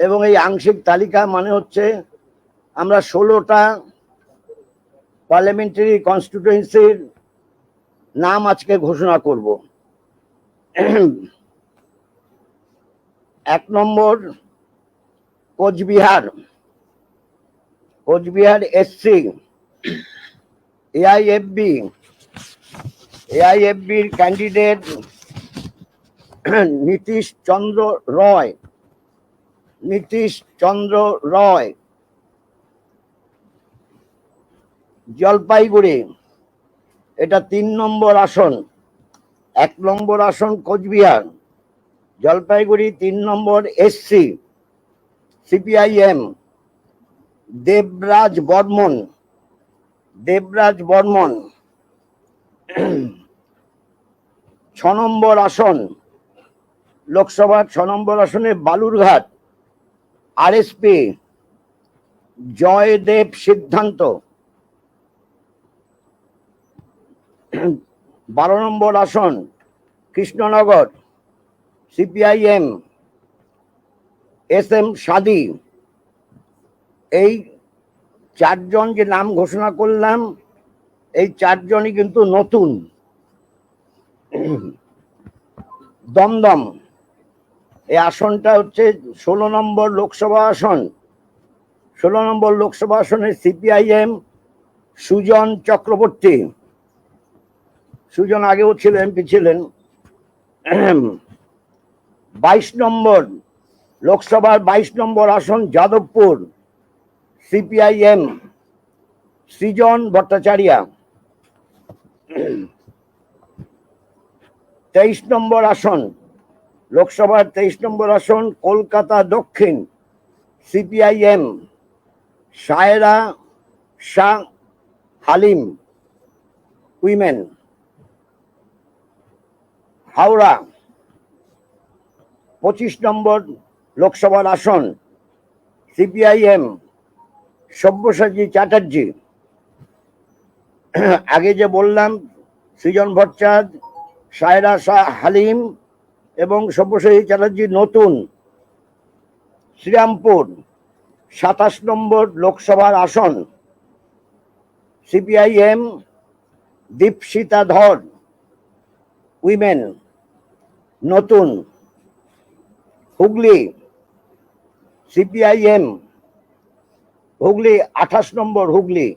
এবং এই আংশিক তালিকা মানে হচ্ছে আমরা ষোলোটা পার্লামেন্টারি কনস্টিটুয়েন্সির নাম আজকে ঘোষণা করব। এক নম্বর কোচবিহার। কোচবিহার এসসি এআইএফবি এআইএফবির ক্যান্ডিডেট নীতিশ চন্দ্র রয়। নীতিশ চন্দ্র রয়। জলপাইগুড়ি, এটা তিন নম্বর আসন, এক নম্বর আসন কোচবিহার, জলপাইগুড়ি তিন নম্বর এসসি সিপিআইএম, দেবরাজ বর্মন দেবরাজ বর্মন। ছ নম্বর আসন, লোকসভার ছ নম্বর আসনে বালুরঘাট আরএসপি, জয়দেব সিদ্ধান্ত। বারো নম্বর আসন, Krishnanagar, CPIM, S M Sadi. এই চারজন যে নাম ঘোষণা করলাম, এই চারজনই কিন্তু নতুন। দমদম এই আসনটা হচ্ছে ষোলো নম্বর লোকসভা আসন। ষোলো নম্বর লোকসভা আসনে সিপিআইএম সুজন চক্রবর্তী। সুজন আগেও ছিল, এমপি ছিলেন। বাইশ নম্বর লোকসভার বাইশ নম্বর আসন যাদবপুর, সিপিআইএম সৃজন ভট্টাচার্য। তেইশ নম্বর আসন লোকসভার তেইশ নম্বর আসন, কলকাতা দক্ষিণ, সিপিআইএম, সায়রা শাহ হালিম, উইমেন। হাওড়া, পঁচিশ নম্বর লোকসভার আসন, সিপিআইএম, সব্যসাচী চ্যাটার্জি। আগে যে বললাম, সৃজন ভট্টাচার্য, সায়রা শাহ হালিম এবং সব্যসাচী চ্যাটার্জি নতুন শ্রীরামপুর, সাতাশ নম্বর লোকসভার আসন, সিপিআইএম, দীপশিতা ধর, উইমেন, নতুন হুগলি, সিপিআইএম, হুগলি, আঠাশ নম্বর হুগলি,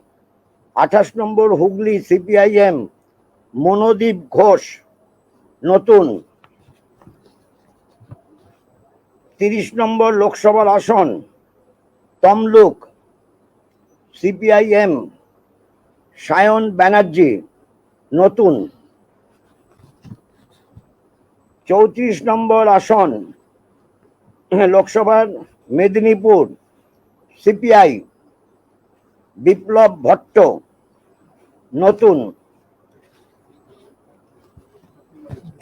আঠাশ নম্বর হুগলি সিপিআইএম, মনোদীপ ঘোষ, নতুন তিরিশ নম্বর লোকসভার আসন, তমলুক, সিপিআইএম, সায়ন ব্যানার্জি, নতুন। চৌত্রিশ নম্বর আসন, লোকসভার মেদিনীপুর, সিপিআই, বিপ্লব ভট্ট, নতুন।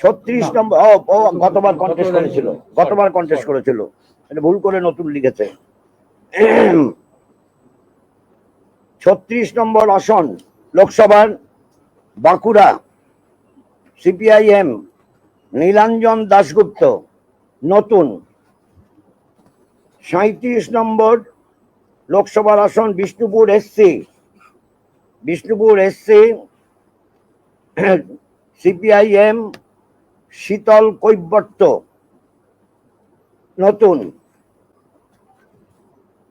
ছত্রিশ নম্বর ও গতবার কন্টেস্ট করেছিল গতবার কন্টেস্ট করেছিল। এটা ভুল করে নতুন লিখেছে। ছত্রিশ নম্বর আসন লোকসভার বাঁকুড়া সিপিআইএম নীলাঞ্জন দাশগুপ্ত নতুন। সাঁত্রিশ নম্বর লোকসভার আসন Bishnupur SC. Bishnupur SC CPIM Sheetal Kaibarta. নতুন।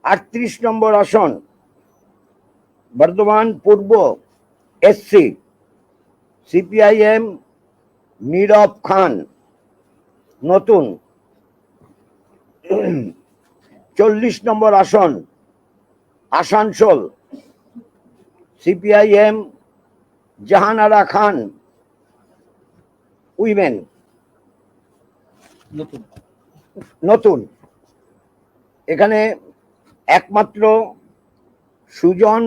আটত্রিশ নম্বর আসন। বর্ধমান পূর্ব এসসি সিপিআইএম নীরব খান। নতুন। চল্লিশ নম্বর আসন, আসানসোল। সিপিআইএম জাহানারা খান। উইমেন। নতুন। এখানে একমাত্র সুজন